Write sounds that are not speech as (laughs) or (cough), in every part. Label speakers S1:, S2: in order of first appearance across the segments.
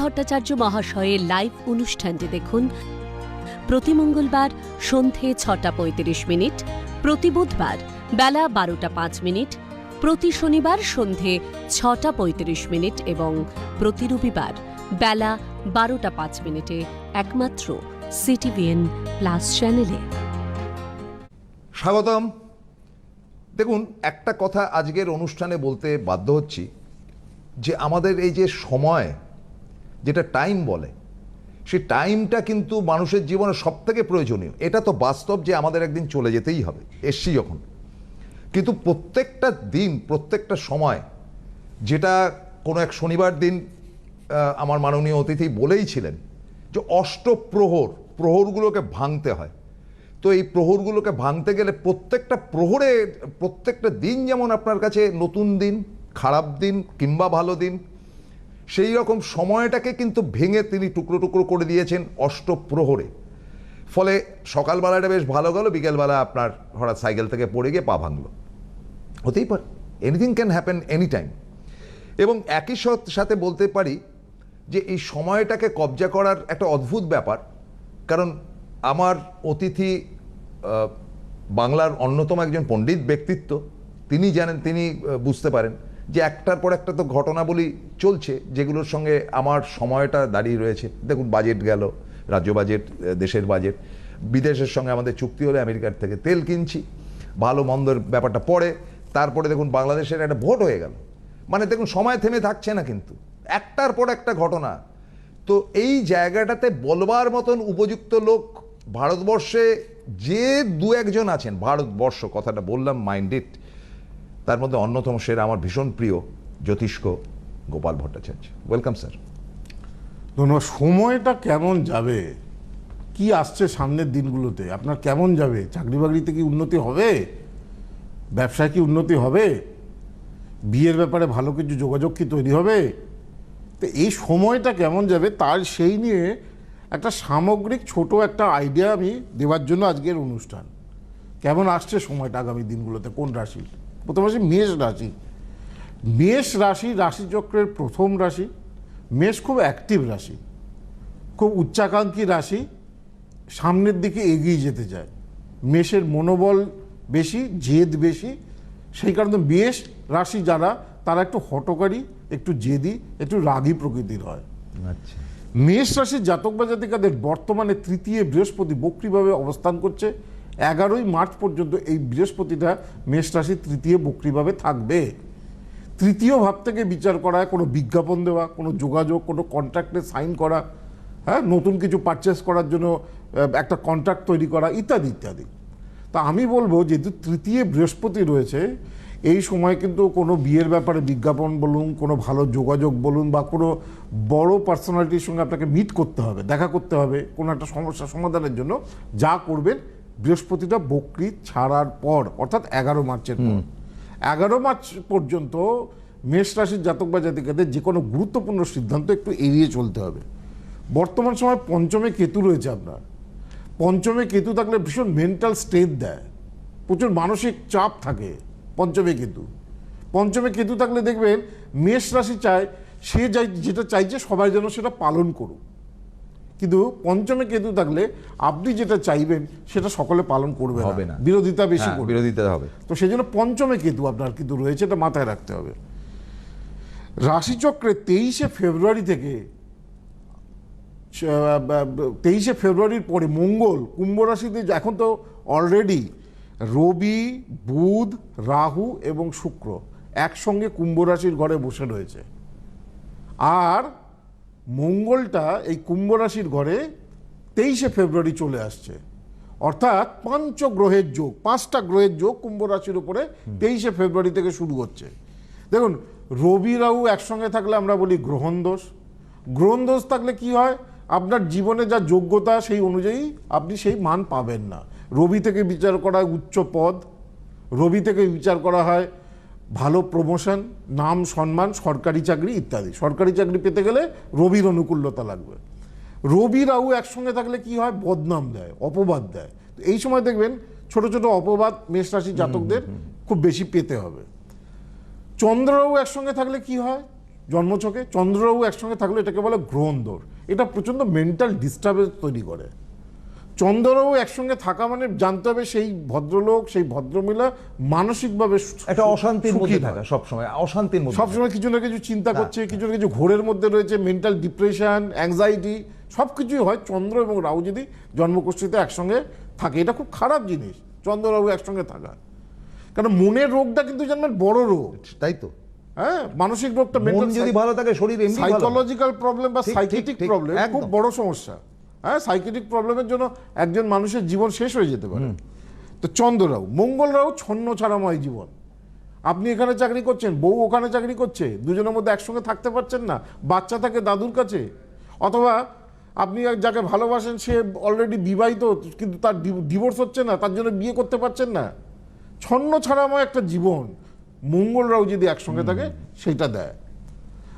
S1: ভট্টাচার্য মহাশয়ের লাইভ অনুষ্ঠানটি দেখুন। প্রতি মঙ্গলবার সন্ধে ছটা পঁয়ত্রিশ মিনিট, প্রতি বুধবার বেলা বারোটা পাঁচ মিনিট, প্রতি শনিবার সন্ধে ছটা পঁয়ত্রিশ মিনিট এবং প্রতি রবিবার বেলা বারোটা পাঁচ মিনিটে একমাত্র সিটিভিএন প্লাস চ্যানেলে
S2: স্বাগতম। দেখুন, একটা কথা আজকের অনুষ্ঠানে বলতে বাধ্য হচ্ছি যে আমাদের এই যে সময় যেটা টাইম বলে। সে টাইমটা কিন্তু মানুষের জীবনে সব থেকে প্রয়োজনীয়। এটা তো বাস্তব যে আমাদের একদিন চলে যেতেই হবে, এসছি যখন। কিন্তু প্রত্যেকটা দিন, প্রত্যেকটা সময়, যেটা কোনো এক শনিবার দিন আমার মাননীয় অতিথি বলেই ছিলেন যে অষ্টপ্রহর, প্রহরগুলোকে ভাঙতে হয়। তো এই প্রহরগুলোকে ভাঙতে গেলে প্রত্যেকটা প্রহরে, প্রত্যেকটা দিন যেমন আপনার কাছে নতুন দিন, খারাপ দিন কিংবা ভালো দিন সেই রকম সময়টাকে কিন্তু ভেঙে তিনি টুকরো টুকরো করে দিয়েছেন অষ্টপ্রহরে। ফলে সকালবেলাটা বেশ ভালো গেল, বিকেলবেলা আপনার হঠাৎ সাইকেল থেকে পড়ে গিয়ে পা ভাঙলো। হতেই পারে anything can happen any time এবং একই সাথ- বলতে পারি যে এই সময়টাকে কবজা করার একটা অদ্ভুত ব্যাপার, কারণ আমার অতিথি বাংলার অন্যতম একজন পণ্ডিত ব্যক্তিত্ব, তিনি জানেন, তিনি বুঝতে পারেন যে একটার পর একটা তো ঘটনাবলী চলছে, যেগুলোর সঙ্গে আমার সময়টা দাঁড়িয়ে রয়েছে। দেখুন, বাজেট গেল, রাজ্য বাজেট দেশের বাজেট। বিদেশের সঙ্গে আমাদের চুক্তি হলে আমেরিকার থেকে তেল কিনছি, ভালো, মন্দর ব্যাপারটা পড়ে। তারপরে দেখুন, বাংলাদেশের একটা ভোট হয়ে গেল। মানে দেখুন, সময় থেমে থাকছে না কিন্তু। একটার পর একটা ঘটনা। তো এই জায়গাটাতে বলবার মতন উপযুক্ত লোক ভারতবর্ষে যে দু একজন আছেন, ভারতবর্ষ কথাটা বললাম মাইন্ডেড তার মধ্যে অন্যতম সেরা আমার ভীষণ প্রিয় জ্যোতিষ্ক গোপাল ভট্টাচার্য। ওয়েলকাম স্যার
S3: ধন্যবাদ সময়টা কেমন যাবে? কি আসছে সামনের দিনগুলোতে? আপনার কেমন যাবে? চাকরি বাকরিতে কি উন্নতি হবে? ব্যবসায় কি উন্নতি হবে? বিয়ের ব্যাপারে ভালো কিছু যোগাযোগ কি তৈরি হবে? তো এই সময়টা কেমন যাবে তার সেই নিয়ে একটা সামগ্রিক ছোট একটা আইডিয়া আমি দেওয়ার জন্য আজকের অনুষ্ঠান। কেমন আসছে সময়টা আগামী দিনগুলোতে? কোন রাশি প্রথম রাশি মেষ রাশি। মেষ রাশি রাশিচক্রের প্রথম রাশি মেষ খুব অ্যাক্টিভ রাশি খুব উচ্চাকাঙ্ক্ষী রাশি সামনের দিকে এগিয়ে যেতে চায়। মেষের মনোবল বেশি জেদ বেশি সেই কারণে মেষ রাশি যারা তারা একটু হটকারী একটু জেদি একটু রাগী প্রকৃতির হয়।
S2: আচ্ছা।
S3: মেষ রাশির জাতক বা জাতিকাদের বর্তমানে তৃতীয় বৃহস্পতি বক্রিভাবে অবস্থান করছে। এগারোই মার্চ পর্যন্ত এই বৃহস্পতিটা মেষ রাশির তৃতীয় বক্রিভাবে থাকবে। তৃতীয় ভাব থেকে বিচার করা, কোনো বিজ্ঞাপন দেওয়া, কোনো যোগাযোগ, কোনো কন্ট্রাক্টে সাইন করা হ্যাঁ নতুন কিছু পারচেস করার জন্য একটা কন্ট্রাক্ট তৈরি করা, ইত্যাদি ইত্যাদি। তা আমি বলব যেহেতু তৃতীয় বৃহস্পতি রয়েছে, এই সময় কিন্তু কোনো বিয়ের ব্যাপারে বিজ্ঞাপন বলুন, কোনো ভালো যোগাযোগ বলুন বা কোনো বড় পার্সোনালিটির সঙ্গে আপনাকে মিট করতে হবে, দেখা করতে হবে, কোনো একটা সমস্যা সমাধানের জন্য যা করবেন বৃহস্পতিটা বকরি ছাড়ার পর অর্থাৎ এগারো মার্চের পর। এগারো মার্চ পর্যন্ত মেষ রাশির জাতক বা জাতিকাদের যে কোনো গুরুত্বপূর্ণ সিদ্ধান্ত একটু এড়িয়ে চলতে হবে। বর্তমান সময় পঞ্চমে কেতু রয়েছে আপনার। পঞ্চমে কেতু থাকলে ভীষণ মেন্টাল স্টেট দেয়। প্রচুর মানসিক চাপ থাকে পঞ্চমে কেতু। পঞ্চমে কেতু থাকলে দেখবেন মেষ রাশি চায় সে যাই যেটা চাইছে সবাই যেন সেটা পালন করুক। কিন্তু পঞ্চমে কেতু থাকলে আপনি যেটা চাইবেন সেটা সকলে পালন করবে
S2: হবে না।
S3: বিরোধিতা বেশি
S2: হ্যাঁ, বিরোধিতা হবে।
S3: তো সেই জন্য পঞ্চমে কেতু আপনার কিন্তু রয়েছে এটা মাথায় রাখতে হবে। রাশিচক্রে তেইশে ফেব্রুয়ারি থেকে তেইশে ফেব্রুয়ারির পরে মঙ্গল কুম্ভ রাশিতে এখন তো অলরেডি রবি বুধ রাহু এবং শুক্র একসঙ্গে কুম্ভ রাশির ঘরে বসে রয়েছে। আর মঙ্গলটা এই কুম্ভ রাশির ঘরে তেইশে ফেব্রুয়ারি চলে আসছে। অর্থাৎ পঞ্চ গ্রহের যোগ পাঁচটা গ্রহের যোগ কুম্ভ রাশির উপরে তেইশে ফেব্রুয়ারি থেকে শুরু হচ্ছে। দেখুন রবি রাহু একসঙ্গে থাকলে আমরা বলি গ্রহণ দোষ। গ্রহণ দোষ থাকলে কি হয়? আপনার জীবনে যা যোগ্যতা সেই অনুযায়ী আপনি সেই মান পাবেন না। রবি থেকে বিচার করা উচ্চ পদ রবি থেকে বিচার করা হয় ভালো প্রমোশন নাম সম্মান সরকারি চাকরি ইত্যাদি। সরকারি চাকরি পেতে গেলে রবির অনুকূল্যতা লাগবে। রবি রাহু একসঙ্গে থাকলে কি হয়? বদনাম দেয় অপবাদ দেয়। তো এই সময় দেখবেন ছোট ছোট অপবাদ মেষ রাশি জাতকদের খুব বেশি পেতে হবে। চন্দ্ররাহু একসঙ্গে থাকলে কি হয়? জন্মছকে চন্দ্ররাহু একসঙ্গে থাকলে এটাকে বলে গ্রহণ দোষ এটা প্রচণ্ড মেন্টাল ডিস্টার্বেন্স তৈরি করে। চন্দ্ররাহু একসঙ্গে থাকা মানে জানতে হবে সেই ভদ্রলোক সেই ভদ্রমহিলা মানসিকভাবে
S2: একটা অশান্তির মধ্যে। থাকা সবসময় অশান্তির মধ্যে
S3: সবসময় কিছু না কিছু চিন্তা করছে কিছু না কিছু ঘোরের মধ্যে রয়েছে মেন্টাল ডিপ্রেশন অ্যাংজাইটি সব কিছুই হয় চন্দ্র এবং রাহু যদি জন্মকুষ্ঠিতে একসঙ্গে থাকে। এটা খুব খারাপ জিনিস চন্দ্র রাহু একসঙ্গে থাকা। কারণ মনের রোগটা কিন্তু জানবেন বড় রোগ।
S2: তাই তো।
S3: হ্যাঁ মানসিক রোগটা
S2: মন যদি ভালো থাকে শরীর
S3: সাইকোলজিক্যাল প্রবলেম বা সাইকেটিক প্রবলেম খুব বড় সমস্যা। হ্যাঁ সাইকেটিক প্রবলেমের জন্য একজন মানুষের জীবন শেষ হয়ে যেতে পারে। তো চন্দ্ররাও মঙ্গলরাও ছন্ন ছাড়াময় জীবন। আপনি এখানে চাকরি করছেন বউ ওখানে চাকরি করছে দুজনের মধ্যে একসঙ্গে থাকতে পারছেন না বাচ্চা থাকে দাদুর কাছে। অথবা আপনি যাকে ভালোবাসেন সে অলরেডি বিবাহিত কিন্তু তার ডিভোর্স হচ্ছে না তার জন্য বিয়ে করতে পারছেন না। ছন্ন ছাড়াময় একটা জীবন মঙ্গলরাও যদি একসঙ্গে থাকে সেটা দেয়।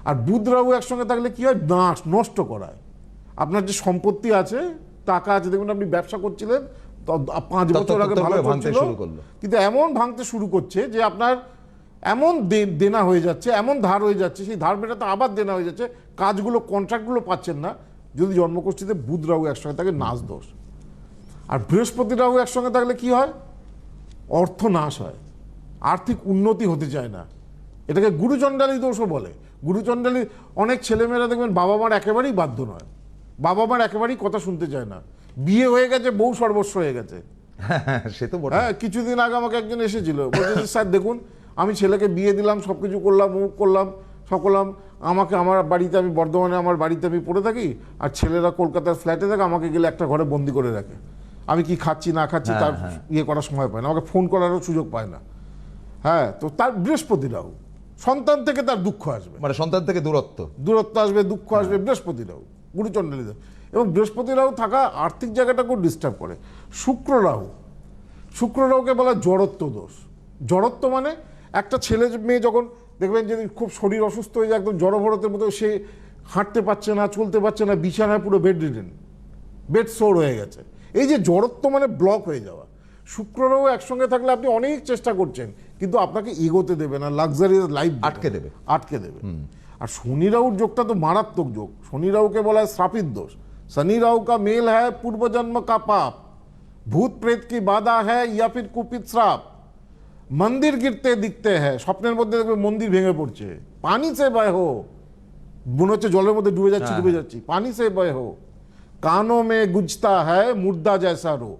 S3: আর বুধ রাহু একসঙ্গে থাকলে কি হয়? নাশ নষ্ট করায়। আপনার যে সম্পত্তি আছে টাকা আছে দেখুন আপনি ব্যবসা করছিলেন পাঁচ বছর আগে ভালো
S2: ভাঙতে শুরু করল।
S3: কিন্তু এমন ভাঙতে শুরু করছে যে আপনার এমন দেনা হয়ে যাচ্ছে এমন ধার হয়ে যাচ্ছে সেই ধার মেটাতে আবার দেনা হয়ে যাচ্ছে কাজগুলো কন্ট্রাক্টগুলো পাচ্ছেন না যদি জন্মকোষ্ঠীতে বুধ রাহু একসঙ্গে থাকে নাচ দোষ। আর বৃহস্পতি রাহু একসঙ্গে থাকলে কি হয়? অর্থ নাশ হয় আর্থিক উন্নতি হতে চায় না। এটাকে গুরুচণ্ডালী দোষও বলে। গুরুচণ্ডালী অনেক ছেলেমেয়েরা দেখবেন বাবা মার একেবারেই বাধ্য নয়। বাবা মার একেবারেই কথা শুনতে চায় না। বিয়ে হয়ে গেছে বউ সর্বস্ব হয়ে গেছে। (laughs)
S2: সে তো
S3: হ্যাঁ কিছুদিন আগে আমাকে একজন এসেছিল। বলছে স্যার দেখুন আমি ছেলেকে বিয়ে দিলাম সব কিছু করলাম মুখ করলাম সব করলাম। আমাকে আমার বাড়িতে আমি বর্ধমানে আমার বাড়িতে আমি পড়ে থাকি আর ছেলেরা কলকাতার ফ্ল্যাটে থাকে আমাকে গেলে একটা ঘরে বন্দি করে রাখে। আমি কি খাচ্ছি না খাচ্ছি তার ইয়ে করার সময় পায় না। আমাকে ফোন করারও সুযোগ পায় না। হ্যাঁ তো তার বৃহস্পতিরাও সন্তান থেকে তার দুঃখ আসবে।
S2: মানে সন্তান থেকে দূরত্ব।
S3: দূরত্ব আসবে দুঃখ আসবে বৃহস্পতিরাও গুরুচণ্ডলী দেব এবং বৃহস্পতিরাও থাকা আর্থিক জায়গাটা খুব ডিস্টার্ব করে। শুক্র রাহু শুক্র রাহুকে বলা জড়ত্ব দোষ। জড়ত্ব মানে একটা ছেলে মেয়ে যখন দেখবেন যদি খুব শরীর অসুস্থ হয়ে যায় একদম জড়ভরতের মতো সে হাঁটতে পারছে না চলতে পারছে না বিছানায় পুরো বেড রিডেন বেড সোর হয়ে গেছে। এই যে জড়ত্ব মানে ব্লক হয়ে যাওয়া। শুক্ররাও একসঙ্গে থাকলে আপনি অনেক চেষ্টা করছেন কিন্তু আপনাকে এগোতে দেবে না লাক্সারিয়াস লাইফ
S2: আটকে দেবে।
S3: আটকে দেবে। আর শনি রাহুর যোগটা তো মারাত্মক যোগ। শনি রাহুকে বলা হয় শ্রাপিত দোষ। শনি রাহু কা মেল হ্যায় পূর্বজন্ম কা পাপ। ভূত প্রেত কি বাধা হ্যায় ইয়া ফির কুপিত শ্রাপ। মন্দির গিরতে দিখতে হ্যাঁ স্বপ্নের মধ্যে দেখবে মন্দির ভেঙে পড়ছে। পানি সে বয় হো। মনে হচ্ছে জলের মধ্যে ডুবে যাচ্ছি ডুবে যাচ্ছি। পানি সে বয় হো। কানো মে গুজতা হ্যায় মুর্দা জয়সা রো।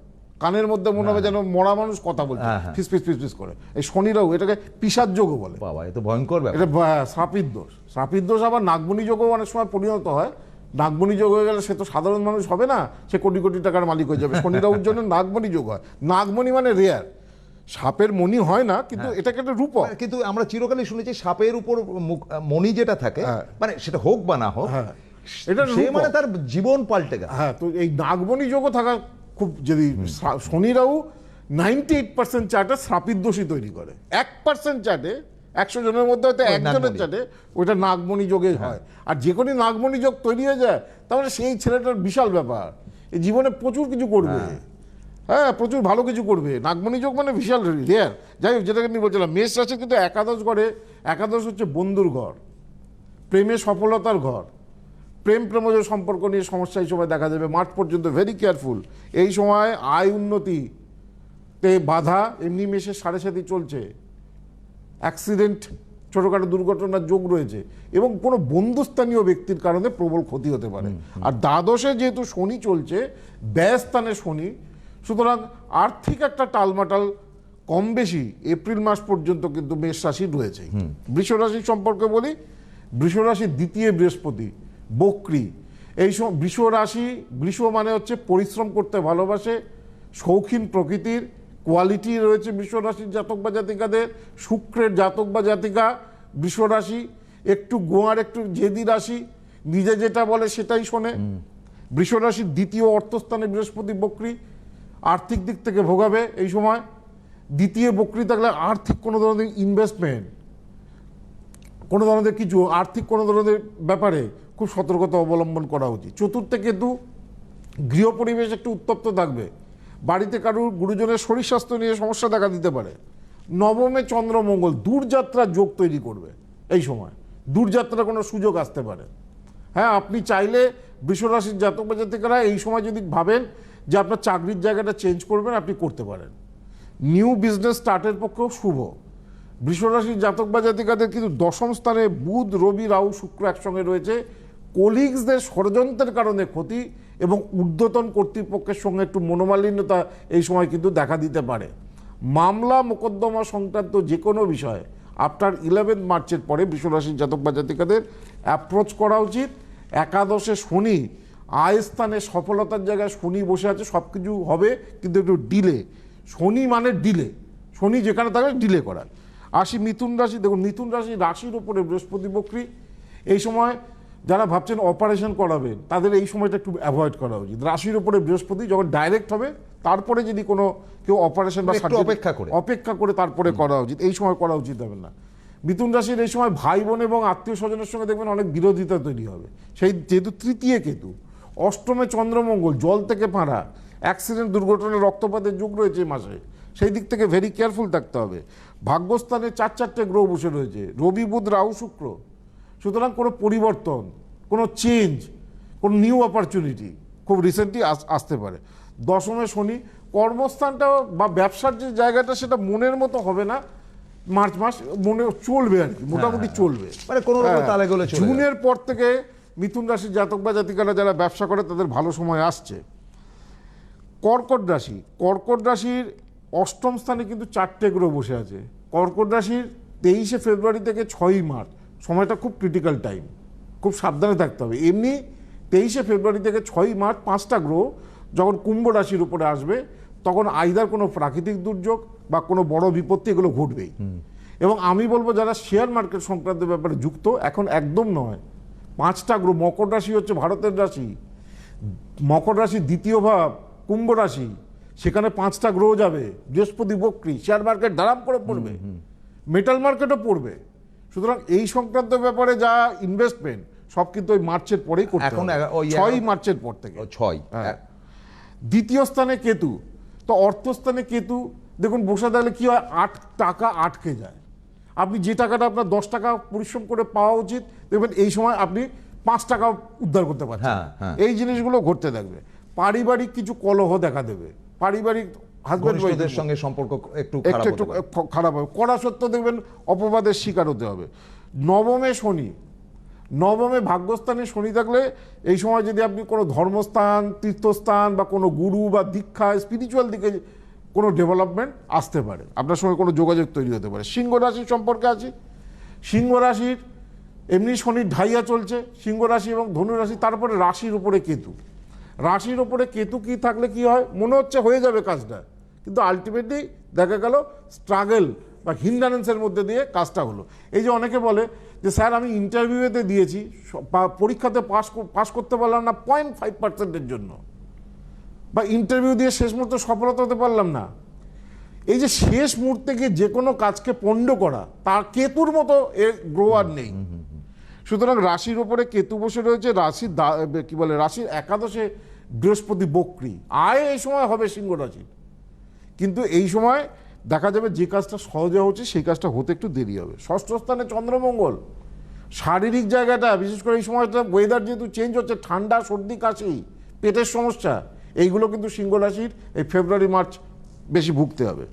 S3: কানের মধ্যে মনে হবে যেন মরা মানুষ কথা বলছে।
S2: হ্যাঁ, হ্যাঁ।
S3: ফিস ফিস ফিস ফিস করে। এই শনিরাও এটাকে পিসার যোগও বলে।
S2: বাবা এ তো ভয়ঙ্কর ব্যাপার।
S3: এটা শ্রাপিত দোষ। শ্রাপিত দোষ আবার নাগমণি যোগও অনেক সময় পরিণত হয়। নাগমণি যোগ হয়ে গেলে সে তো সাধারণ মানুষ হবে না। সে কোটি কোটি টাকার মালিক হয়ে যাবে। শনি রাহুর জন্য নাগমণি যোগ হয়। নাগমণি মানে রেয়ার সাপের মণি হয় না কিন্তু এটাকে একটা রূপক।
S2: কিন্তু আমরা চিরকালই শুনেছি সাপের উপর মণি যেটা থাকে
S3: হ্যাঁ।
S2: মানে সেটা হোক বা না হোক
S3: হ্যাঁ। এটা
S2: সে মানে তার জীবন পাল্টে গেল
S3: হ্যাঁ তো এই নাগমণি যোগও থাকা খুব যদি শ্রা- Shani Rahu ninety eight percent চার্টে শ্রাপিত দোষী তৈরি করে। এক পার্সেন্ট চার্টে একশো জনের মধ্যে হয়তো একজনের। চার্টে ওইটা নাগমণি যোগে হয়। আর যে কোনো নাগমণি যোগ তৈরি হয়ে যায় তাহলে সেই ছেলেটার বিশাল ব্যাপার। এই জীবনে প্রচুর কিছু করবে। হ্যাঁ। প্রচুর ভালো কিছু করবে। নাগমণি যোগ মানে বিশাল রেয়ার যাই হোক যেটাকে আমি বলছিলাম মেষ রাশি কিন্তু একাদশ ঘরে একাদশ হচ্ছে বন্ধুর ঘর। প্রেমে সফলতার ঘর। প্রেম প্রেমজ সম্পর্ক নিয়ে সমস্যা এই সময় দেখা যাবে মার্চ পর্যন্ত ভেরি কেয়ারফুল এই সময় আয় উন্নতিতে বাধা এমনি মেশে সাড়ে সাথে চলছে। অ্যাক্সিডেন্ট ছোটোখাটো দুর্ঘটনার যোগ রয়েছে এবং কোনো বন্ধুস্থানীয় ব্যক্তির কারণে প্রবল ক্ষতি হতে পারে। আর দ্বাদশে যেহেতু শনি চলছে ব্যয়স্থানে শনি সুতরাং আর্থিক একটা টালমাটাল কম বেশি এপ্রিল মাস পর্যন্ত কিন্তু মেষ রাশি রয়েছে বৃষ রাশি সম্পর্কে বলি বৃষ রাশির দ্বিতীয় বৃহস্পতি বক্রি। এই সময় বৃষ রাশি বৃষ মানে হচ্ছে পরিশ্রম করতে ভালোবাসে শৌখিন প্রকৃতির কোয়ালিটি রয়েছে বৃষ রাশির জাতক বা জাতিকাদের শুক্রের জাতক বা জাতিকা বৃষ রাশি একটু গোয়ার একটু জেদি রাশি নিজে যেটা বলে সেটাই শোনে। বৃষ রাশির দ্বিতীয় অর্থস্থানে বৃহস্পতি বক্রি আর্থিক দিক থেকে ভোগাবে এই সময়। দ্বিতীয় বক্রি থাকলে আর্থিক কোনো ধরনের ইনভেস্টমেন্ট কোনো ধরনের কিছু আর্থিক কোনো ধরনের ব্যাপারে খুব সতর্কতা অবলম্বন করা উচিত। চতুর্থে কিন্তু গৃহ পরিবেশ একটু উত্তপ্ত থাকবে। বাড়িতে কারুর গুরুজনের শরীর স্বাস্থ্য নিয়ে সমস্যা দেখা দিতে পারে। নবমে চন্দ্রমঙ্গল, দূরযাত্রার যোগ তৈরি করবে এই সময়। দূরযাত্রার কোনো সুযোগ আসতে পারে। হ্যাঁ আপনি চাইলে বৃষরাশির জাতক বা জাতিকারা এই সময় যদি ভাবেন যে আপনার চাকরির জায়গাটা চেঞ্জ করবেন, আপনি করতে পারেন। নিউ বিজনেস স্টার্টের পক্ষেও শুভ। বৃষরাশির জাতক বা জাতিকাদের কিন্তু দশম স্থানে বুধ, রবি, রাহু, শুক্র একসঙ্গে রয়েছে। কলিগসদের ষড়যন্ত্রের কারণে ক্ষতি এবং ঊর্ধ্বতন কর্তৃপক্ষের সঙ্গে একটু মনোমালিন্যতা এই সময় কিন্তু দেখা দিতে পারে। মামলা মোকদ্দমা সংক্রান্ত যে কোনো বিষয়ে আফটার ইলেভেন মার্চের পরে বিশ্বরাশির জাতক বা জাতিকাদের অ্যাপ্রোচ করা উচিত। একাদশে শনি, আয় স্থানে সফলতার জায়গায় শনি বসে আছে সব কিছু হবে কিন্তু একটু ডিলে শনি মানে ডিলে শনি যেখানে থাকে ডিলে করা আসি মিথুন রাশি, দেখুন, মিথুন রাশি রাশির ওপরে বৃহস্পতি বক্রী। এই সময় যারা ভাবছেন অপারেশন করাবেন তাদের এই সময়টা একটু অ্যাভয়েড করা উচিত। রাশির উপরে বৃহস্পতি যখন ডাইরেক্ট হবে তারপরে যদি কোনো কেউ অপারেশন বা
S2: অপেক্ষা করে।
S3: অপেক্ষা করে তারপরে করা উচিত। এই সময় করা উচিত হবে না। মিথুন রাশির এই সময় ভাই বোন এবং আত্মীয় স্বজনের সঙ্গে দেখবেন অনেক বিরোধিতা তৈরি হবে। সেই যেহেতু তৃতীয় কেতু অষ্টমে চন্দ্রমঙ্গল জল থেকে ফাঁড়া অ্যাক্সিডেন্ট দুর্ঘটনা রক্তপাতের যুগ রয়েছে এই মাসে। সেই দিক থেকে ভেরি কেয়ারফুল থাকতে হবে। ভাগ্যস্থানে চার চারটে গ্রহ বসে রয়েছে। রবি বুধ রাহু শুক্র। সুতরাং কোনো পরিবর্তন কোনো চেঞ্জ কোনো নিউ অপরচুনিটি খুব রিসেন্টলি আসতে পারে। দশমে শনি কর্মস্থানটা বা ব্যবসার যে জায়গাটা সেটা মনের মতো হবে না মার্চ মাস মনে চলবে আর কি মোটামুটি চলবে।
S2: মানে কোনো রকম
S3: হ্যাঁ,
S2: তালে গলে।
S3: জুনের পর থেকে মিথুন রাশির জাতক বা জাতিকারা যারা ব্যবসা করে তাদের ভালো সময় আসছে। কর্কট রাশি কর্কট রাশির অষ্টম স্থানে কিন্তু চারটে গ্রহ বসে আছে। কর্কট রাশির তেইশে ফেব্রুয়ারি থেকে ছয়ই মার্চ। সময়টা খুব ক্রিটিক্যাল টাইম খুব সাবধানে থাকতে হবে। এমনি তেইশে ফেব্রুয়ারি থেকে ছয়ই মার্চ পাঁচটা গ্রহ যখন কুম্ভ রাশির উপরে আসবে তখন আইদার কোনো প্রাকৃতিক দুর্যোগ বা কোনো বড় বিপত্তি এগুলো ঘটবেই। এবং আমি বলব যারা শেয়ার মার্কেট সংক্রান্ত ব্যাপারে যুক্ত এখন একদম নয়। পাঁচটা গ্রহ মকর রাশি হচ্ছে ভারতের রাশি মকর রাশির দ্বিতীয় ভাব কুম্ভ রাশি সেখানে পাঁচটা গ্রহ যাবে বৃহস্পতি বক্রী শেয়ার মার্কেট দাঁড়াম করে পড়বে। মেটাল মার্কেটও পড়বে। সুতরাং এই সংক্রান্ত ব্যাপারে যা ইনভেস্টমেন্ট সব কিন্তু ওই মার্চের পরেই করতে
S2: এখন
S3: ছয়ই মার্চের পর থেকে।
S2: ছয়।
S3: হ্যাঁ। দ্বিতীয় স্থানে কেতু। তো অর্থস্থানে কেতু দেখুন বসে থাকলে কি হয় আট টাকা আটকে যায়। আপনি যে টাকাটা আপনার দশ টাকা পরিশ্রম করে পাওয়া উচিত দেখবেন এই সময় আপনি পাঁচ টাকা উদ্ধার করতে পারছেন।
S2: হ্যাঁ, হ্যাঁ।
S3: এই জিনিসগুলো ঘটতে থাকবে। পারিবারিক কিছু কলহ দেখা দেবে। পারিবারিক হাজব্যান্ড
S2: ঘনিষ্ঠদের সঙ্গে সম্পর্ক একটু
S3: একটু একটু খারাপ হবে। কড়া সত্য দেখবেন অপবাদের শিকার হতে হবে। নবমে শনি। নবমে ভাগ্যস্থানে শনি থাকলে এই সময় যদি আপনি কোনো ধর্মস্থান তীর্থস্থান বা কোনো গুরু বা দীক্ষা স্পিরিচুয়াল দিকে কোনো ডেভেলপমেন্ট আসতে পারে। আপনার সঙ্গে কোনো যোগাযোগ তৈরি হতে পারে। সিংহ রাশির সম্পর্কে আছি। সিংহ রাশির এমনি শনির ঢাইয়া চলছে। সিংহ রাশি এবং ধনু রাশি তারপরে রাশির উপরে কেতু। রাশির উপরে কেতু কি থাকলে কি হয়? মনে হচ্ছে হয়ে যাবে কাজটা। কিন্তু আলটিমেটলি দেখা গেল স্ট্রাগল বা হিন্ডারেন্সের মধ্যে দিয়ে কাজটা হলো। এই যে অনেকে বলে যে স্যার আমি ইন্টারভিউতে দিয়েছি পরীক্ষাতে পাস পাস করতে পারলাম না পয়েন্ট ফাইভ পার্সেন্টের জন্য। বা ইন্টারভিউ দিয়ে শেষ মুহূর্তে সফলতা হতে পারলাম না। এই যে শেষ মুহূর্তে গিয়ে যে কোনো কাজকে পণ্ড করা তার কেতুর মতো এ গ্রহ আর নেই সুতরাং রাশির ওপরে কেতু বসে রয়েছে রাশির দা- কি বলে রাশির একাদশে বৃহস্পতি বক্রী। আয় এই সময় হবে সিংহ রাশির কিন্তু এই সময় দেখা যাবে যে কাজটা সহজে হচ্ছে, সেই কাজটা হতে একটু দেরি হবে। ষষ্ঠ স্থানে চন্দ্রমঙ্গল। শারীরিক জায়গাটা, বিশেষ করে এই সময়টা ওয়েদার যেহেতু চেঞ্জ হচ্ছে, ঠান্ডা, সর্দি, কাশি, পেটের সমস্যা, এইগুলো কিন্তু সিংহ রাশির এই ফেব্রুয়ারি মার্চ বেশি ভুগতে হবে।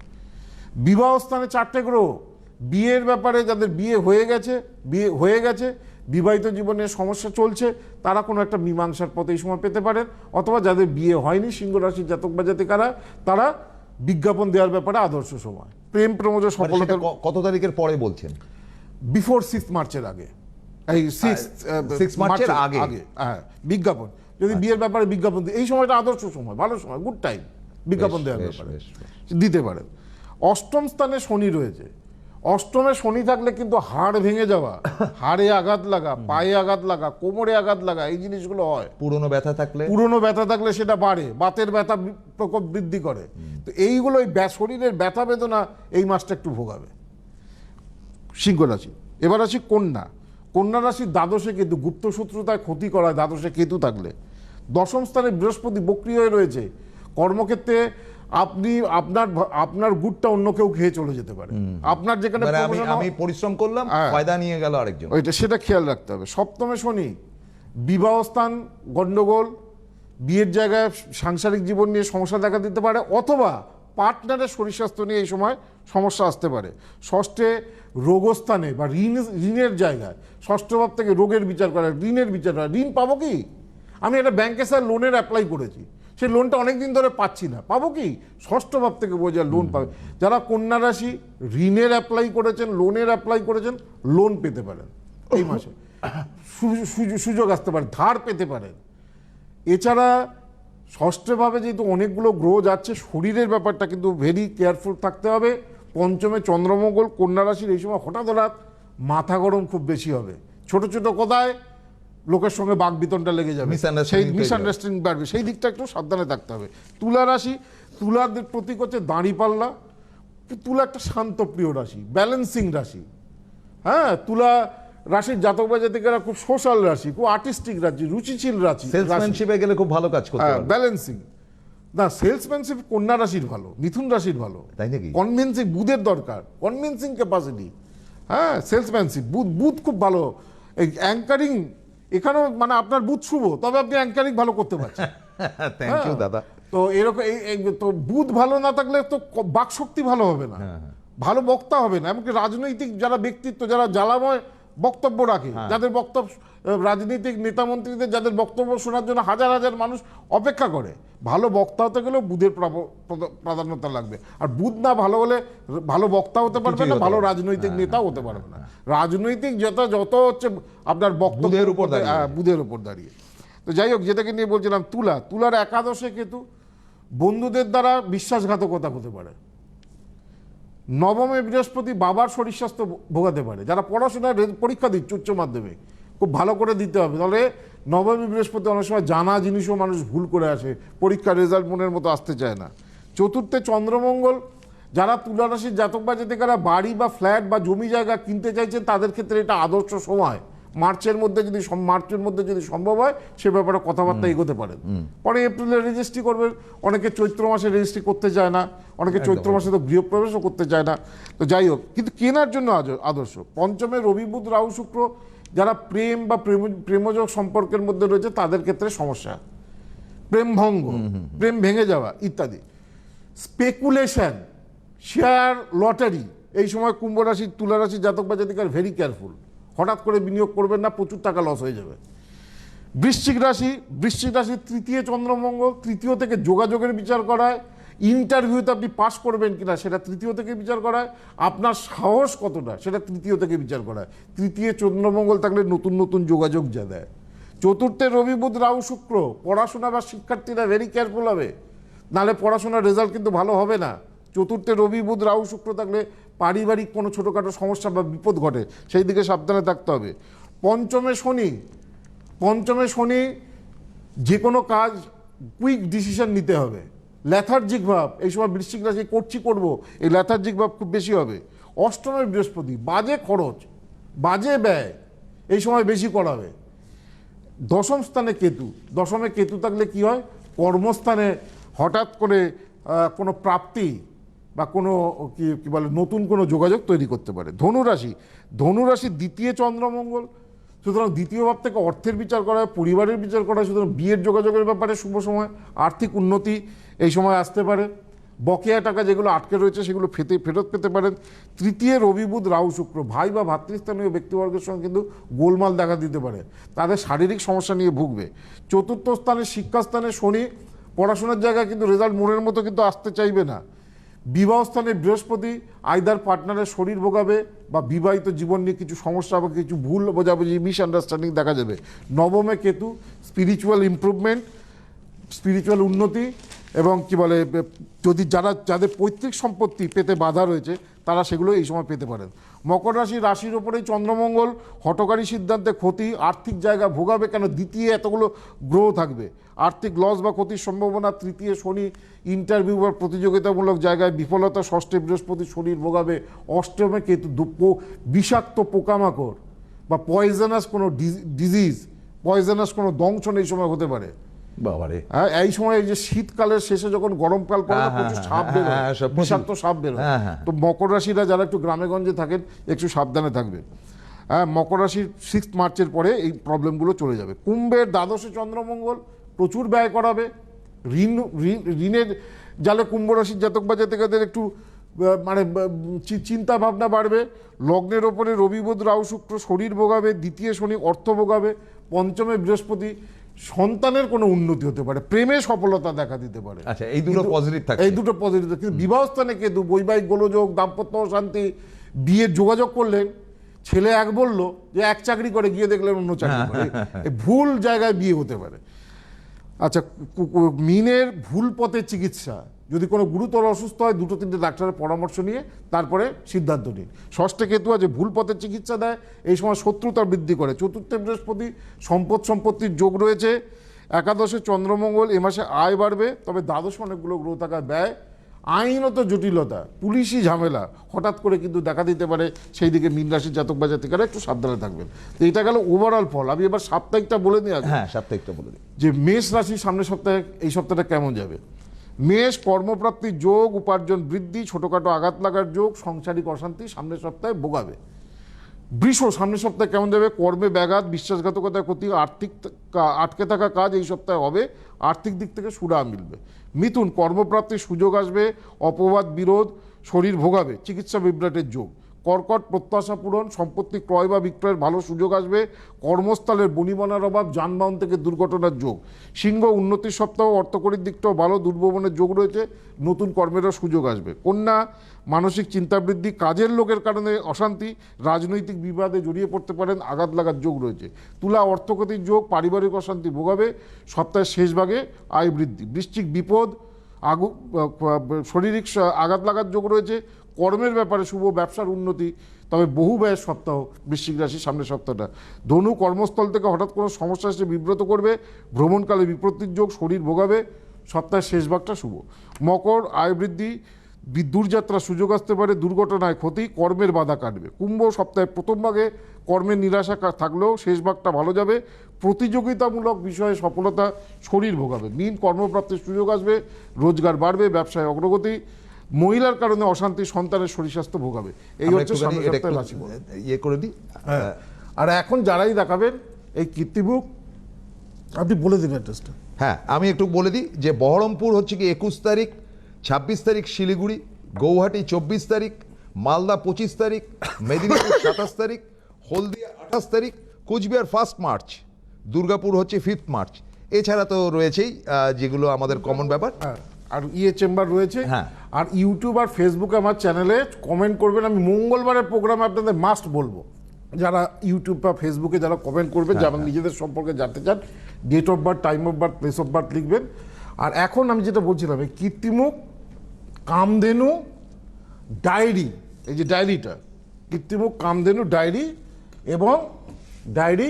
S3: বিবাহ স্থানে চারটে গ্রহ। বিয়ের ব্যাপারে যাদের বিয়ে হয়ে গেছে, বিয়ে হয়ে গেছে, বিবাহিত জীবনে সমস্যা চলছে, তারা কোনো একটা মীমাংসার পথে এই সময় পেতে পারেন, অথবা যাদের বিয়ে হয়নি, সিংহ রাশির জাতক বা জাতিকারা, তারা বিজ্ঞাপন দেওয়ার ব্যাপারে আদর্শ সময়। প্রেম প্রমোদের
S2: মানে
S3: সফলতা
S2: কত তারিখের পরে বলছেন?
S3: বিফোর সিক্স মার্চের আগে। এই সিক্স
S2: মার্চের আগে।
S3: আগে হ্যাঁ বিজ্ঞাপন। যদি বিয়ের ব্যাপারে বিজ্ঞাপন এই সময়টা আদর্শ সময় ভালো সময় গুড টাইম বিজ্ঞাপন দেওয়ার ব্যাপারে। দিতে পারেন। অষ্টম স্থানে শনি রয়েছে। অষ্টমে শনি থাকলে কিন্তু হাড় ভেঙে যাওয়া (laughs) হাড়ে আঘাত লাগা পায়ে আঘাত লাগা কোমরে আঘাত লাগা এই জিনিসগুলো হয়।
S2: পুরনো ব্যথা থাকলে?
S3: পুরনো ব্যথা থাকলে সেটা বাড়ে বাতের ব্যথা প্রকোপ বৃদ্ধি করে। তো এইগুলো এই শরীরের ব্যথা বেদনা এই মাসটা একটু ভোগাবে। সিংহ রাশি। এবার আসি কন্যা। কন্যা রাশির দ্বাদশে কেতু গুপ্ত শত্রুতায় ক্ষতি করায় দ্বাদশে কেতু থাকলে। দশম স্থানে বৃহস্পতি বক্রিয় হয়ে রয়েছে। কর্মক্ষেত্রে আপনি আপনার আপনার গুড়টা অন্য কেউ খেয়ে চলে যেতে পারে। আপনার যেখানে
S2: মানে আমি পরিশ্রম করলাম
S3: হ্যাঁ।
S2: ফায়দা নিয়ে গেল আরেকজন।
S3: ওইটা সেটা খেয়াল রাখতে হবে। সপ্তমে শনি বিবাহস্থান গণ্ডগোল বিয়ের জায়গায় সাংসারিক জীবন নিয়ে সমস্যা দেখা দিতে পারে অথবা পার্টনারের শরীর স্বাস্থ্য নিয়ে এই সময় সমস্যা আসতে পারে। ষষ্ঠে রোগস্থানে বা ঋণ ঋণের জায়গায় ষষ্ঠ ভাব থেকে রোগের বিচার করা ঋণের বিচার করা। ঋণ পাবো কি? আমি একটা ব্যাংকে স্যার লোনের অ্যাপ্লাই করেছি। সেই লোনটা অনেকদিন ধরে পাচ্ছি না। পাবো কি? ষষ্ঠ ভাব থেকে বোঝা লোন পাবে। যারা কন্যা রাশি ঋণের অ্যাপ্লাই করেছেন লোনের অ্যাপ্লাই করেছেন লোন পেতে পারেন। এই মাসে। সুযোগ আসতে পারে ধার পেতে পারেন। এছাড়া ষষ্ঠভাবে যেহেতু অনেকগুলো গ্রহ যাচ্ছে শরীরের ব্যাপারটা কিন্তু ভেরি কেয়ারফুল থাকতে হবে। পঞ্চমে চন্দ্রমঙ্গল কন্যা রাশির এই সময় হঠাৎ হঠাৎ মাথা গরম খুব বেশি হবে। ছোট ছোট কথায় লোকের সঙ্গে বাক বিতনটা লেগে যাবে। সেই। মিসআন্ডারস্ট্যান্ডিং বাড়বে। সেই দিকটা একটু সাবধানে থাকতে হবে। তুলা রাশি তুলার প্রতীক হচ্ছে দাঁড়িপাল্লা তুলা একটা শান্তপ্রিয় রাশি ব্যালেন্সিং রাশি। হ্যাঁ তুলা রাশির জাতক বা জাতিকারা খুব সোশ্যাল রাশি খুব আর্টিস্টিক রাশি রুচিশীল রাশি
S2: সেলসম্যানশিপে গেলে খুব ভালো কাজ করতে
S3: হ্যাঁ
S2: পারবে।
S3: ব্যালেন্সিং না সেলসম্যানশিপ কন্যা রাশির ভালো মিথুন রাশির ভালো।
S2: তাই নাকি?
S3: কনভিন্সিং বুধের দরকার কনভিন্সিং ক্যাপাসিটি হ্যাঁ সেলসম্যানশিপ বুধ বুধ খুব ভালো। এই অ্যাঙ্কারিং এখানেও মানে আপনার বুধ শুভ তবে আপনি অ্যাঙ্কারিং ভালো করতে পারছেন। (laughs)
S2: থ্যাংক ইউ
S3: হ্যাঁ।
S2: দাদা।
S3: তো এরকম তো বুধ ভালো না থাকলে তো বাকশক্তি ভালো হবে না।
S2: হ্যাঁ,
S3: ভালো বক্তা হবে না এমনকি রাজনৈতিক যারা ব্যক্তিত্ব যারা জ্বালাময় বক্তব্য রাখে।
S2: হ্যাঁ।
S3: যাদের বক্তব্য রাজনৈতিক নেতা মন্ত্রীদের যাদের বক্তব্য শোনার জন্য হাজার হাজার মানুষ অপেক্ষা করে। ভালো বক্তা হতে গেলেও বুধের প্রাধান্যতা লাগবে। আর বুধ না ভালো হলে ভালো বক্তা হতে পারবে না ভালো রাজনৈতিক নেতাও হতে পারবে না। রাজনৈতিক যত যত হচ্ছে আপনার বক্তব্য
S2: বুধের উপর দাঁড়িয়ে।
S3: হ্যাঁ, বুধের উপর দাঁড়িয়ে। তো যাই হোক যেটাকে নিয়ে বলছিলাম তুলা। তুলার একাদশে কেতু বন্ধুদের দ্বারা বিশ্বাসঘাতকতা হতে পারে। নবমে বৃহস্পতি বাবার শরীর স্বাস্থ্য ভোগাতে পারে। যারা পড়াশোনায় পরীক্ষা দিচ্ছে উচ্চ মাধ্যমিক, খুব ভালো করে দিতে হবে। তাহলে নবমী বৃহস্পতি অনেক সময় জানা জিনিসও মানুষ ভুল করে আসে, পরীক্ষার রেজাল্ট মনের মতো আসতে চায় না। চতুর্থে চন্দ্রমঙ্গল, যারা তুলারাশির জাতক বা জাতিকারা বাড়ি বা ফ্ল্যাট বা জমি জায়গা কিনতে চাইছেন, তাদের ক্ষেত্রে এটা আদর্শ সময়। মার্চের মধ্যে যদি মার্চের মধ্যে যদি সম্ভব হয় সে ব্যাপারে কথাবার্তা এগোতে পারেন পরে এপ্রিলে রেজিস্ট্রি করবেন অনেকে চৈত্র মাসে রেজিস্ট্রি করতে চায় না। অনেকে চৈত্র মাসে তো গৃহপ্রবেশও করতে চায় না। তো যাই হোক কিন্তু কেনার জন্য আজ- আদর্শ। পঞ্চমে রবি বুধ রাহু শুক্র যারা প্রেম বা প্রেম- প্রেমযোগ সম্পর্কের মধ্যে রয়েছে তাদের ক্ষেত্রে সমস্যা। প্রেম ভঙ্গ প্রেম ভেঙে যাওয়া ইত্যাদি। স্পেকুলেশন শেয়ার লটারি এই সময় কুম্ভ রাশি তুলা রাশি জাতক বা জাতিকার ভেরি কেয়ারফুল হঠাৎ করে বিনিয়োগ করবেন না, প্রচুর টাকা লস হয়ে যাবে। বৃশ্চিক রাশি, বৃশ্চিক রাশির তৃতীয় চন্দ্রমঙ্গল, তৃতীয় থেকে যোগাযোগের বিচার করায় ইন্টারভিউতে আপনি পাস করবেন কিনা সেটা তৃতীয় থেকে বিচার করায়, আপনার সাহস কতটা সেটা তৃতীয় থেকে বিচার করায়। তৃতীয় চন্দ্রমঙ্গল থাকলে নতুন নতুন যোগাযোগ যা দেয় চতুর্থে রবি, বুধ, রাহু, শুক্র, পড়াশোনা বা শিক্ষার্থীরা ভেরি কেয়ারফুল হবে। নাহলে পড়াশোনার রেজাল্ট কিন্তু ভালো হবে না। চতুর্থে রবি, বুধ, রাহু, শুক্র থাকলে পারিবারিক কোনো ছোটোখাটো সমস্যা বা বিপদ ঘটে, সেই দিকে সাবধানে থাকতে হবে। পঞ্চমে শনি পঞ্চমে শনি যে কোনো কাজ কুইক ডিসিশন নিতে হবে। ল্যাথার্জিক ভাব, এই সময় বৃশ্চিক রাশি করছি, করব, এই ল্যাথার্জিক ভাব খুব বেশি হবে। অষ্টমের বৃহস্পতি, বাজে খরচ, বাজে ব্যয়, এই সময় বেশি করাবে। দশম স্থানে কেতু, দশমে কেতু থাকলে কি হয়? কর্মস্থানে হঠাৎ করে কোনো প্রাপ্তি বা কোনো, কি কি বলে, নতুন কোনো যোগাযোগ তৈরি করতে পারে। ধনুরাশি। ধনুরাশির দ্বিতীয় চন্দ্রমঙ্গল। সুতরাং দ্বিতীয় ভাব থেকে অর্থের বিচার করা হয়, পরিবারের বিচার করা হয়, সুতরাং বিয়ের যোগাযোগের ব্যাপারে শুভ সময়, আর্থিক উন্নতি এই সময় আসতে পারে। বকেয়া টাকা যেগুলো আটকে রয়েছে, সেগুলো ফেতে, ফেরত পেতে পারেন। তৃতীয় রবিবুধ রাহু, শুক্র। ভাই বা ভাতৃস্থানীয় ব্যক্তিবর্গের সঙ্গে কিন্তু গোলমাল দেখা দিতে পারে। তাদের শারীরিক সমস্যা নিয়ে ভুগবে। চতুর্থ স্থানে শিক্ষাস্থানে শনি, পড়াশোনার জায়গায় কিন্তু রেজাল্ট মনের মতো কিন্তু আসতে চাইবে না। বিবাহ স্থানে বৃহস্পতি আইদার পার্টনারের শরীর ভোগাবে বা বিবাহিত জীবন নিয়ে কিছু সমস্যা বা কিছু ভুল বোঝাবুঝি মিসআন্ডারস্ট্যান্ডিং দেখা যাবে নবমে কেতু স্পিরিচুয়াল ইমপ্রুভমেন্ট স্পিরিচুয়াল উন্নতি এবং কি বলে, যদি যারা, যাদের পৈতৃক সম্পত্তি পেতে বাধা রয়েছে, তারা সেগুলো এই সময় পেতে পারেন। মকর রাশি, রাশির ওপরেই চন্দ্রমঙ্গল, হটকারী সিদ্ধান্তে ক্ষতি, আর্থিক জায়গা ভোগাবে কেন? দ্বিতীয় এতগুলো গ্রহ থাকবে। আর্থিক লস বা ক্ষতির সম্ভাবনা, তৃতীয় শনি ইন্টারভিউ বা প্রতিযোগিতামূলক জায়গায় বিফলতা, ষষ্ঠে বৃহস্পতি শনির ভোগাবে। অষ্টমে কেতু বিষাক্ত পোকামাকড় বা পয়জনাস কোনো ডিজিজ পয়জনাস কোনো দংশন এই সময় হতে পারে।
S2: বাবারে।
S3: হ্যাঁ এই সময় যে শীতকালের শেষে যখন গরমকাল পড়ে না,
S2: হ্যাঁ,
S3: প্রচুর
S2: হ্যাঁ,
S3: সাপ
S2: হ্যাঁ,
S3: বেরোয়।
S2: হ্যাঁ,
S3: বিষাক্ত সাপ বেরোয়।
S2: হ্যাঁ, হ্যাঁ।
S3: তো মকর রাশিরা যারা একটু গ্রামে গঞ্জে থাকেন একটু সাবধানে থাকবে হ্যাঁ মকর রাশির সিক্স মার্চের পরে এই প্রবলেমগুলো চলে যাবে। কুম্ভের দ্বাদশে চন্দ্রমঙ্গল প্রচুর ব্যয় করাবে। ঋণ ঋণ- ঋণের জালে কুম্ভ রাশির জাতক বা জাতিকাদের একটু মানে চিন্তা ভাবনা বাড়বে। লগ্নের ওপরে রবিবোধ রাহু শুক্র শরীর ভোগাবে দ্বিতীয় শনি অর্থ ভোগাবে পঞ্চমে বৃহস্পতি সন্তানের কোনো উন্নতি হতে পারে প্রেমে সফলতা দেখা দিতে পারে।
S2: আচ্ছা এই দুটো পজিটিভ থাকে
S3: এই দুটো পজিটিভ কিন্তু বিবাহ স্থানে দু বৈবাহিক গোলযোগ দাম্পত্য শান্তি বিয়ে যোগাযোগ করলেন ছেলে এক বলল যে এক চাকরি করে গিয়ে দেখলেন অন্য চাকরি করে। এই ভুল জায়গায় বিয়ে হতে পারে। আচ্ছা মিনের ভুল পথে চিকিৎসা যদি কোনো গুরুতর অসুস্থ হয় দুটো তিনটে ডাক্তারের পরামর্শ নিয়ে তারপরে সিদ্ধান্ত নিন। ষষ্ঠে কেতু আছে ভুল পথে চিকিৎসা দেয় এই সময় শত্রুতা বৃদ্ধি করে। চতুর্থে বৃহস্পতি সম্পদ সম্পত্তির যোগ রয়েছে। একাদশে চন্দ্রমঙ্গল এ মাসে আয় বাড়বে তবে দ্বাদশ অনেকগুলো গ্রহ থাকার ব্যয়। আইনত জটিলতা পুলিশি ঝামেলা হঠাৎ করে কিন্তু দেখা দিতে পারে সেই দিকে মীন রাশির জাতক বা জাতিকারা একটু সাবধানে থাকবেন। তো এটা গেল ওভারঅল ফল। আমি এবার সাপ্তাহিকটা বলে আসব
S2: হ্যাঁ সাপ্তাহিকটা বলে দিই।
S3: যে মেষ রাশি সামনের সপ্তাহে এই সপ্তাহটা কেমন যাবে? মেষ কর্মপ্রাপ্তির যোগ, উপার্জন বৃদ্ধি, ছোটোখাটো আঘাত লাগার যোগ, সাংসারিক অশান্তি সামনের সপ্তাহে ভোগাবে। বৃষ সামনের সপ্তাহে কেমন যাবে কর্মে ব্যাঘাত, বিশ্বাসঘাতকতার ক্ষতি, আর্থিক আটকে থাকা কাজ এই সপ্তাহে হবে, আর্থিক দিক থেকে সুরা মিলবে। মিথুন, কর্মপ্রাপ্তির সুযোগ আসবে, অপবাদ বিরোধ, শরীর ভোগাবে, চিকিৎসা বিভ্রাটের যোগ। কর্কট প্রত্যাশা পূরণ, সম্পত্তি ক্রয় বা বিক্রয়ের ভালো সুযোগ আসবে, কর্মস্থলের বনিবনার অভাব, যানবাহন থেকে দুর্ঘটনার যোগ। সিংহ উন্নতির সপ্তাহ, অর্থকরীর দিকটাও ভালো, দুর্ভবনের যোগ রয়েছে, নতুন কর্মেরও সুযোগ আসবে। কন্যা, মানসিক চিন্তা বৃদ্ধি, কাজের লোকের কারণে অশান্তি, রাজনৈতিক বিবাদে জড়িয়ে পড়তে পারেন, আঘাত লাগার যোগ রয়েছে। তুলা অর্থকতির যোগ, পারিবারিক অশান্তি ভোগাবে, সপ্তাহের শেষ ভাগে আয় বৃদ্ধি। বৃশ্চিক বিপদ, আগু শারীরিক আঘাত লাগার যোগ রয়েছে কর্মের ব্যাপারে শুভ, ব্যবসার উন্নতি, তবে বহু ব্যয়ের সপ্তাহ বৃশ্চিক রাশির সামনের সপ্তাহটা। ধনু কর্মস্থল থেকে হঠাৎ কোনো সমস্যা এসে বিব্রত করবে, ভ্রমণকালে বিপত্তির যোগ শরীর ভোগাবে, সপ্তাহের শেষ ভাগটা শুভ। মকর, আয় বৃদ্ধি দূরযাত্রার সুযোগ আসতে পারে, দুর্ঘটনায় ক্ষতি, কর্মের বাধা কাটবে। কুম্ভ সপ্তাহের প্রথম ভাগে কর্মের নিরাশা থাকলেও শেষ ভাগটা ভালো যাবে। প্রতিযোগিতামূলক বিষয়ে সফলতা শরীর ভোগাবে। মিন কর্মপ্রাপ্তির সুযোগ আসবে, রোজগার বাড়বে, ব্যবসায় অগ্রগতি মহিলার কারণে অশান্তি সন্তানের শরীর স্বাস্থ্য ভোগাবে। এই হচ্ছে।
S2: ইয়ে করে দিই।
S3: হ্যাঁ। আর এখন যারাই দেখাবেন এই কীর্তিবুক আপনি বলে দিন অ্যাড্রেসটা।
S2: হ্যাঁ আমি একটু বলে দিই যে বহরমপুর হচ্ছে কি একুশ তারিখ ছাব্বিশ তারিখ শিলিগুড়ি গৌহাটি চব্বিশ তারিখ মালদা পঁচিশ তারিখ মেদিনীপুর (laughs) সাতাশ তারিখ হলদিয়া আঠাশ তারিখ কোচবিহার ফার্স্ট মার্চ দুর্গাপুর হচ্ছে ফিফথ মার্চ। এছাড়া তো রয়েছেই যেগুলো আমাদের কমন ব্যাপার।
S3: হ্যাঁ। আর ইয়ে চেম্বার রয়েছে।
S2: হ্যাঁ।
S3: আর ইউটিউব আর ফেসবুকে আমার চ্যানেলে কমেন্ট করবেন। আমি মঙ্গলবারের প্রোগ্রামে আপনাদের মাস্ট বলব। যারা ইউটিউব বা ফেসবুকে যারা কমেন্ট করবেন
S2: হ্যাঁ,
S3: যারা নিজেদের সম্পর্কে জানতে চান date of birth time of birth place of birth লিখবেন। আর এখন আমি যেটা বলছিলাম এই কীর্তিমুখ কামধেনু ডায়েরি এই যে ডায়েরিটা কৃত্রিমুখ কামধেনু ডায়েরি এবং ডায়েরি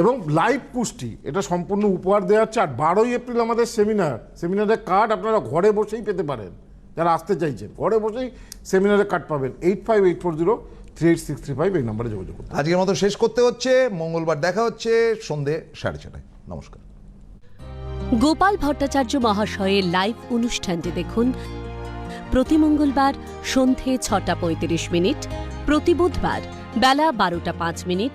S3: এবং লাইভ পুষ্টি এটা সম্পূর্ণ উপহার দেওয়া হচ্ছে। আর বারোই এপ্রিল আমাদের সেমিনার সেমিনারের কার্ড আপনারা ঘরে বসেই পেতে পারেন। যারা আসতে চাইছেন ঘরে বসেই সেমিনারের কার্ড পাবেন। Eight five eight four zero three eight six three five এই নম্বরে যোগাযোগ করতে
S2: আজকের মতো শেষ করতে হচ্ছে। মঙ্গলবার দেখা হচ্ছে সন্ধে সাড়ে ছটায়। নমস্কার।
S1: গোপাল ভট্টাচার্য মহাশয়ের লাইভ অনুষ্ঠানটি দেখুন প্রতি মঙ্গলবার সন্ধে ছটা পঁয়ত্রিশ মিনিট প্রতি বুধবার বেলা বারোটা পাঁচ মিনিট